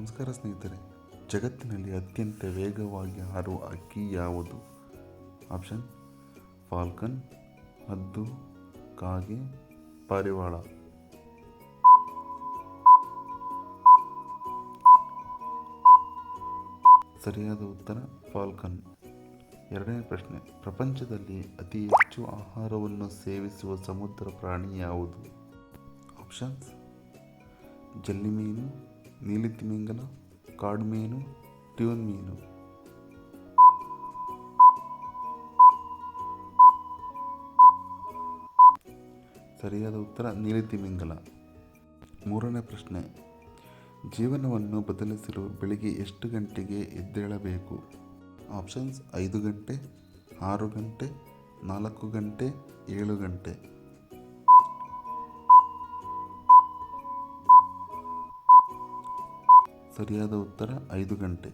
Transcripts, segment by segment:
ನಮಸ್ಕಾರ ಸ್ನೇಹಿತರೆ, ಜಗತ್ತಿನಲ್ಲಿ ಅತ್ಯಂತ ವೇಗವಾಗಿ ಹಾರುವ ಅಕ್ಕಿ ಯಾವುದು? ಆಪ್ಷನ್, ಫಾಲ್ಕನ್, ಹದ್ದು, ಕಾಗೆ, ಪಾರಿವಾಳ. ಸರಿಯಾದ ಉತ್ತರ, ಫಾಲ್ಕನ್. ಎರಡನೇ ಪ್ರಶ್ನೆ, ಪ್ರಪಂಚದಲ್ಲಿ ಅತಿ ಹೆಚ್ಚು ಆಹಾರವನ್ನು ಸೇವಿಸುವ ಸಮುದ್ರ ಪ್ರಾಣಿ ಯಾವುದು? ಆಪ್ಷನ್ಸ್ ಜಲ್ಲಿಮೀನು ನೀಲಿ ತಿಮಿಂಗಲ ಕಾಡು ಮೀನು ಟ್ಯೂನ್ ಮೀನು ಸರಿಯಾದ ಉತ್ತರ ನೀಲಿ ತಿಮಿಂಗಲ ಮೂರನೇ ಪ್ರಶ್ನೆ. ಜೀವನವನ್ನು ಬದಲಿಸಲು ಬೆಳಿಗ್ಗೆ ಎಷ್ಟು ಗಂಟೆಗೆ ಎದ್ದೇಳಬೇಕು? ಆಪ್ಷನ್ಸ್ ಐದು ಗಂಟೆ, ಆರು ಗಂಟೆ, ನಾಲ್ಕು ಗಂಟೆ, ಏಳು ಗಂಟೆ. ಸರಿಯಾದ ಉತ್ತರ ಐದು ಗಂಟೆ.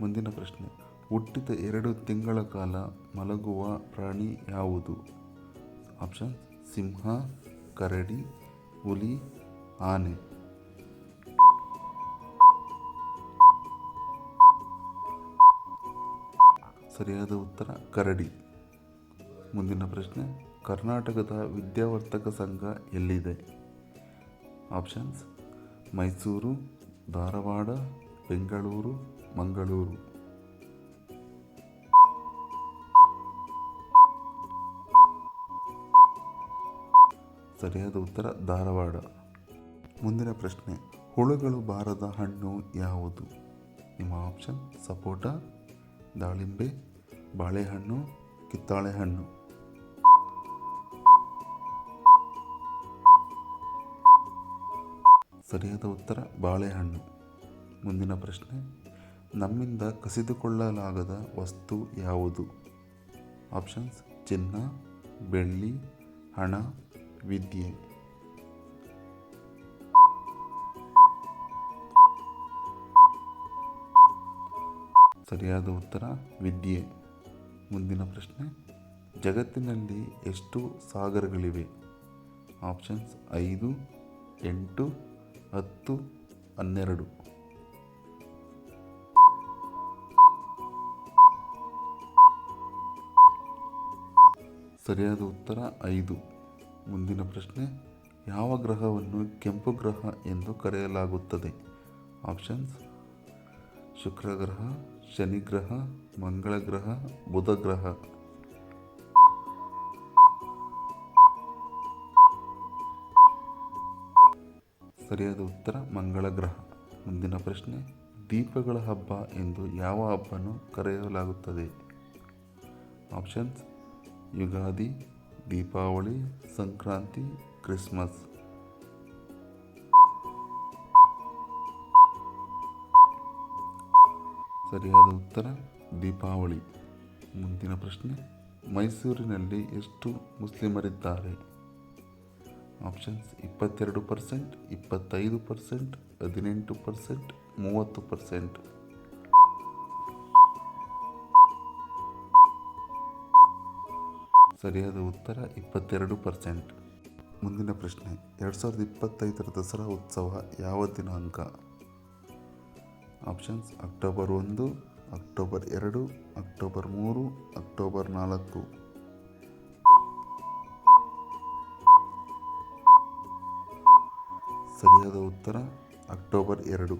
ಮುಂದಿನ ಪ್ರಶ್ನೆ. ಹುಟ್ಟಿದ ಎರಡು ತಿಂಗಳ ಕಾಲ ಮಲಗುವ ಪ್ರಾಣಿ ಯಾವುದು? ಆಪ್ಷನ್ ಸಿಂಹ, ಕರಡಿ, ಹುಲಿ, ಆನೆ. ಸರಿಯಾದ ಉತ್ತರ ಕರಡಿ. ಮುಂದಿನ ಪ್ರಶ್ನೆ. ಕರ್ನಾಟಕದ ವಿದ್ಯಾವರ್ತಕ ಸಂಘ ಎಲ್ಲಿದೆ? ಆಪ್ಷನ್ಸ್ ಮೈಸೂರು ಧಾರವಾಡ, ಬೆಂಗಳೂರು, ಮಂಗಳೂರು. ಸರಿಯಾದ ಉತ್ತರ ಧಾರವಾಡ. ಮುಂದಿನ ಪ್ರಶ್ನೆ, ಹುಳುಗಳು ಬಾರದ ಹಣ್ಣು ಯಾವುದು? ನಿಮ್ಮ ಆಪ್ಷನ್ ಸಪೋಟ, ದಾಳಿಂಬೆ, ಬಾಳೆಹಣ್ಣು, ಕಿತ್ತಾಳೆ ಹಣ್ಣು. ಸರಿಯಾದ ಉತ್ತರ ಬಾಳೆಹಣ್ಣು. ಮುಂದಿನ ಪ್ರಶ್ನೆ, ನಮ್ಮಿಂದ ಕಸಿದುಕೊಳ್ಳಲಾಗದ ವಸ್ತು ಯಾವುದು? ಆಪ್ಷನ್ಸ್, ಚಿನ್ನ, ಬೆಳ್ಳಿ, ಹಣ, ವಿದ್ಯೆ. ಸರಿಯಾದ ಉತ್ತರ, ವಿದ್ಯೆ. ಮುಂದಿನ ಪ್ರಶ್ನೆ, ಜಗತ್ತಿನಲ್ಲಿ ಎಷ್ಟು ಸಾಗರಗಳಿವೆ? ಆಪ್ಷನ್ಸ್, ಐದು, ಎಂಟು ಹತ್ತು ಹನ್ನೆರಡು. ಸರಿಯಾದ ಉತ್ತರ ಐದು. ಮುಂದಿನ ಪ್ರಶ್ನೆ, ಯಾವ ಗ್ರಹವನ್ನು ಕೆಂಪು ಗ್ರಹ ಎಂದು ಕರೆಯಲಾಗುತ್ತದೆ? ಆಪ್ಷನ್ಸ್ ಶುಕ್ರ ಗ್ರಹ ಶನಿ ಗ್ರಹ, ಮಂಗಳ ಗ್ರಹ, ಬುಧ ಗ್ರಹ. ಸರಿಯಾದ ಉತ್ತರ ಮಂಗಳ ಗ್ರಹ. ಮುಂದಿನ ಪ್ರಶ್ನೆ, ದೀಪಗಳ ಹಬ್ಬ ಎಂದು ಯಾವ ಹಬ್ಬವನ್ನು ಕರೆಯಲಾಗುತ್ತದೆ? Options, Ugadi, Deepavali, Sankranti, Christmas. ಸರಿಯಾದ ಉತ್ತರ, ದೀಪಾವಳಿ. ಮುಂದಿನ ಪ್ರಶ್ನೆ, ಮೈಸೂರಿನಲ್ಲಿ ಎಷ್ಟು ಮುಸ್ಲಿಮರಿದ್ದಾರೆ? ಆಪ್ಷನ್ಸ್ ಇಪ್ಪತ್ತೆರಡು ಪರ್ಸೆಂಟ್ ಇಪ್ಪತ್ತೈದು ಪರ್ಸೆಂಟ್ ಹದಿನೆಂಟು ಪರ್ಸೆಂಟ್ ಮೂವತ್ತು ಪರ್ಸೆಂಟ್ ಸರಿಯಾದ ಉತ್ತರ ಇಪ್ಪತ್ತೆರಡು ಪರ್ಸೆಂಟ್ ಮುಂದಿನ ಪ್ರಶ್ನೆ, ಎರಡು ಸಾವಿರದ ಇಪ್ಪತ್ತೈದರ ದಸರಾ ಉತ್ಸವ ಯಾವ ದಿನಾಂಕ? ಆಪ್ಷನ್ಸ್ ಅಕ್ಟೋಬರ್ ಒಂದು, ಅಕ್ಟೋಬರ್ ಎರಡು, ಅಕ್ಟೋಬರ್ ಮೂರು, ಅಕ್ಟೋಬರ್ ನಾಲ್ಕು. ಸರಿಯಾದ ಉತ್ತರ ಅಕ್ಟೋಬರ್ ಎರಡು.